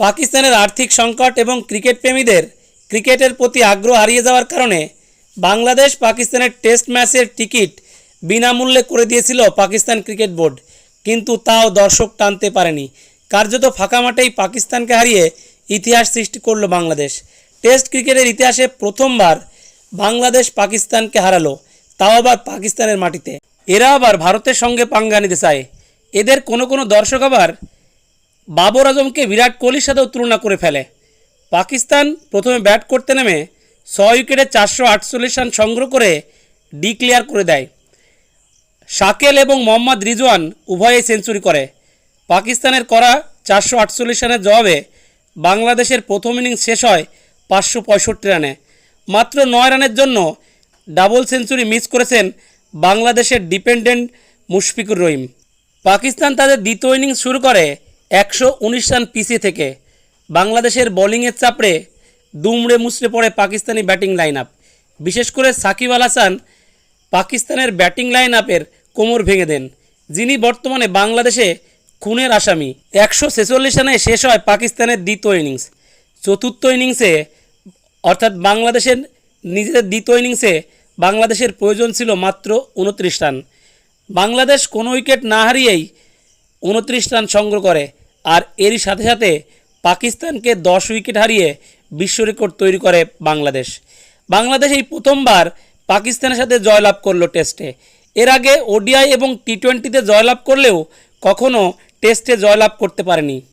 পাকিস্তানের আর্থিক সংকট এবং ক্রিকেট প্রেমীদের ক্রিকেটের প্রতি আগ্রহ হারিয়ে যাওয়ার কারণে বাংলাদেশ পাকিস্তানের টেস্ট ম্যাচের টিকিট বিনামূল্যে করে দিয়েছিল পাকিস্তান ক্রিকেট বোর্ড। কিন্তু তাও দর্শক টানতে পারেনি। কার্যত ফাঁকা মাঠেই পাকিস্তানকে হারিয়ে ইতিহাস সৃষ্টি করল বাংলাদেশ। টেস্ট ক্রিকেটের ইতিহাসে প্রথমবার বাংলাদেশ পাকিস্তানকে হারালো, তাও আবার পাকিস্তানের মাটিতে। এরা আবার ভারতের সঙ্গে পাঙ্গা নিতে চায়। এদের কোনো কোনো দর্শক আবার বাবর আজমকে বিরাট কোহলির সাথেও তুলনা করে ফেলে। পাকিস্তান প্রথমে ব্যাট করতে নেমে ছয় উইকেটে চারশো আটচল্লিশ রান সংগ্রহ করে ডিক্লেয়ার করে দেয়। শাকেল এবং মোহাম্মদ রিজওয়ান উভয়ে সেঞ্চুরি করে। পাকিস্তানের করা চারশো আটচল্লিশ রানের জবাবে বাংলাদেশের প্রথম ইনিংস শেষ হয় পাঁচশো পঁয়ষট্টি রানে। মাত্র নয় রানের জন্য ডাবল সেঞ্চুরি মিস করেছেন বাংলাদেশের ডিপেন্ডেন্ট মুশফিকুর রহিম। পাকিস্তান তাদের দ্বিতীয় ইনিংস শুরু করে একশো উনিশ রান পিছিয়ে থেকে বাংলাদেশের বোলিংয়ের চাপড়ে দুমড়ে মুচড়ে পড়ে পাকিস্তানি ব্যাটিং লাইন আপ বিশেষ করে সাকিব আল হাসান পাকিস্তানের ব্যাটিং লাইন আপের কোমর ভেঙে দেন। যিনি বর্তমানে বাংলাদেশে খুনের আসামি। একশো ছেচল্লিশ রানে শেষ হয় পাকিস্তানের দ্বিতীয় ইনিংস। চতুর্থ ইনিংসে অর্থাৎ বাংলাদেশের নিজেদের দ্বিতীয় ইনিংসে বাংলাদেশের প্রয়োজন ছিল মাত্র উনত্রিশ রান। বাংলাদেশ কোনো উইকেট না হারিয়েই উনত্রিশ রান সংগ্রহ করে। আর এরই সাথে সাথে পাকিস্তানকে দশ উইকেট হারিয়ে বিশ্ব রেকর্ড তৈরি করে বাংলাদেশ। বাংলাদেশ এই প্রথমবার পাকিস্তানের সাথে জয়লাভ করল টেস্টে। এর আগে ওডিআই এবং টি টোয়েন্টিতে জয়লাভ করলেও কখনও টেস্টে জয়লাভ করতে পারেনি।